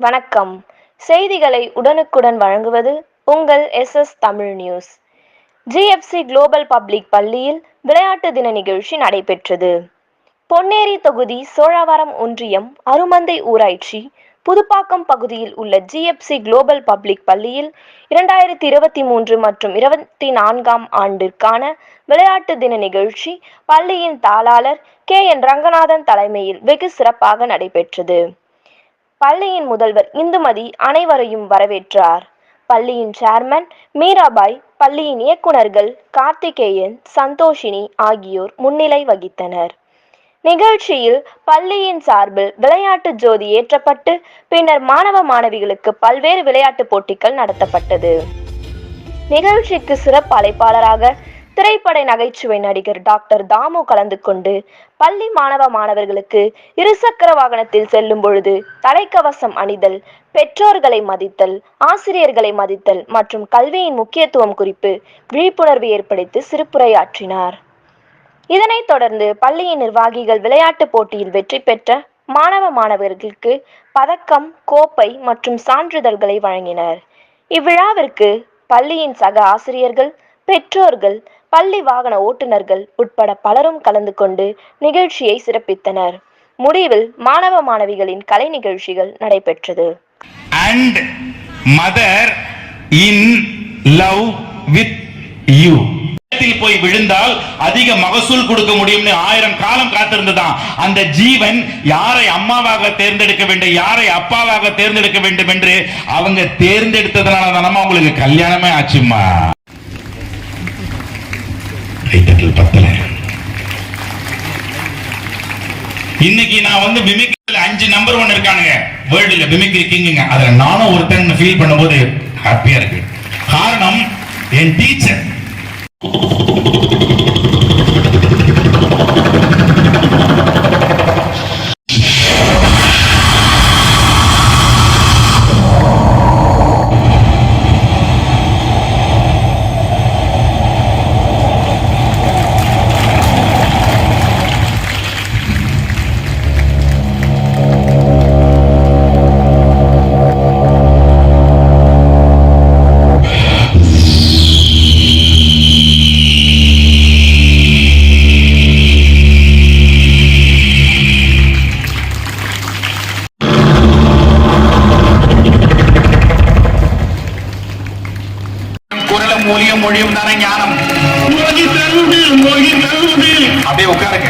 வணக்கம். செய்திகளை உடனுக்குடன் வழங்குவது உங்கள் SS Tamil news. GFC Global Public பள்ளியில் விளையாட்டு தின நிகழ்ச்சி நடைபெற்றது. பொன்னேரி தொகுதி சோழவரம் ஒன்றியம் அருமந்தை ஊராட்சி புதுப்பாக்கம் பகுதியில் உள்ள ஜிஎஃப்சி குளோபல் பப்ளிக் பள்ளியில் இரண்டாயிரத்தி இருபத்தி மூன்று மற்றும் இருபத்தி நான்காம் ஆண்டிற்கான விளையாட்டு தின நிகழ்ச்சி பள்ளியின் தாளாளர் கே என் ரங்கநாதன் தலைமையில் வெகு சிறப்பாக நடைபெற்றது. பள்ளியின் முதல்வர் இந்துமதி அனைவரையும் வரவேற்றார். பள்ளியின் சேர்மன் மீராபாய் பள்ளியின் இயக்குநர்கள் கார்த்திகேயன் சந்தோஷினி ஆகியோர் முன்னிலை வகித்தனர். நிகழ்ச்சியில் பள்ளியின் சார்பில் விளையாட்டு ஜோதி ஏற்றப்பட்டு பின்னர் மாணவ மாணவிகளுக்கு பல்வேறு விளையாட்டுப் போட்டிகள் நடத்தப்பட்டது. நிகழ்ச்சிக்கு சிறப்பு அழைப்பாளராக திரைப்பட நகைச்சுவை நடிகர் டாக்டர் தாமு கலந்து கொண்டு பள்ளி மாணவ மாணவர்களுக்கு இருசக்கர வாகனத்தில் செல்லும் பொழுது தலைக்கவசம் அணிதல் பெற்றோர்களை மதித்தல் ஆசிரியர்களை மதித்தல் மற்றும் கல்வியின் முக்கியத்துவம் குறித்து விழிப்புணர்வு ஏற்படுத்தி சிறப்புரையாற்றினார். இதனைத் தொடர்ந்து பள்ளியின் நிர்வாகிகள் விளையாட்டுப் போட்டியில் வெற்றி பெற்ற மாணவ மாணவர்களுக்கு பதக்கம் கோப்பை மற்றும் சான்றிதழ்களை வழங்கினர். இவ்விழாவிற்கு பள்ளியின் சக ஆசிரியர்கள் பெற்றோர்கள் பள்ளி வாகன ஓட்டுநர்கள் உட்பட பலரும் கலந்து கொண்டு நிகழ்ச்சியை சிறப்பித்தனர். முடிவில் மாணவ மாணவிகளின் கலை நிகழ்ச்சிகள் நடைபெற்றது. And mother in love with you. போய் விழுந்தால் அதிக மகசூல் கொடுக்க முடியும்னு ஆயிரம் காலம் காத்திருந்துதான். அந்த ஜீவன் யாரை அம்மாவாக தேர்ந்தெடுக்க வேண்டும் யாரை அப்பாவாக தேர்ந்தெடுக்க வேண்டும் என்று அவங்க தேர்ந்தெடுத்ததுனால தானமா உங்களுக்கு கல்யாணமே ஆச்சுமா கைத்தட்டல் பத்தல. இன்னைக்கு நான் வந்து மிமிக்ரில அஞ்சு நம்பர் ஒன் இருக்கானுங்க. வேர்ல்டுல மிமிக்ரி கிங்குங்க அதுல நானும் ஒருத்தன் ஃபீல் பண்ணும்போது ஹாப்பியா இருக்கு. காரணம் என் டீச்சர் குரலும் ஒலியும் மொழியும் தானே ஞானம்? அப்படியே உட்காருங்க.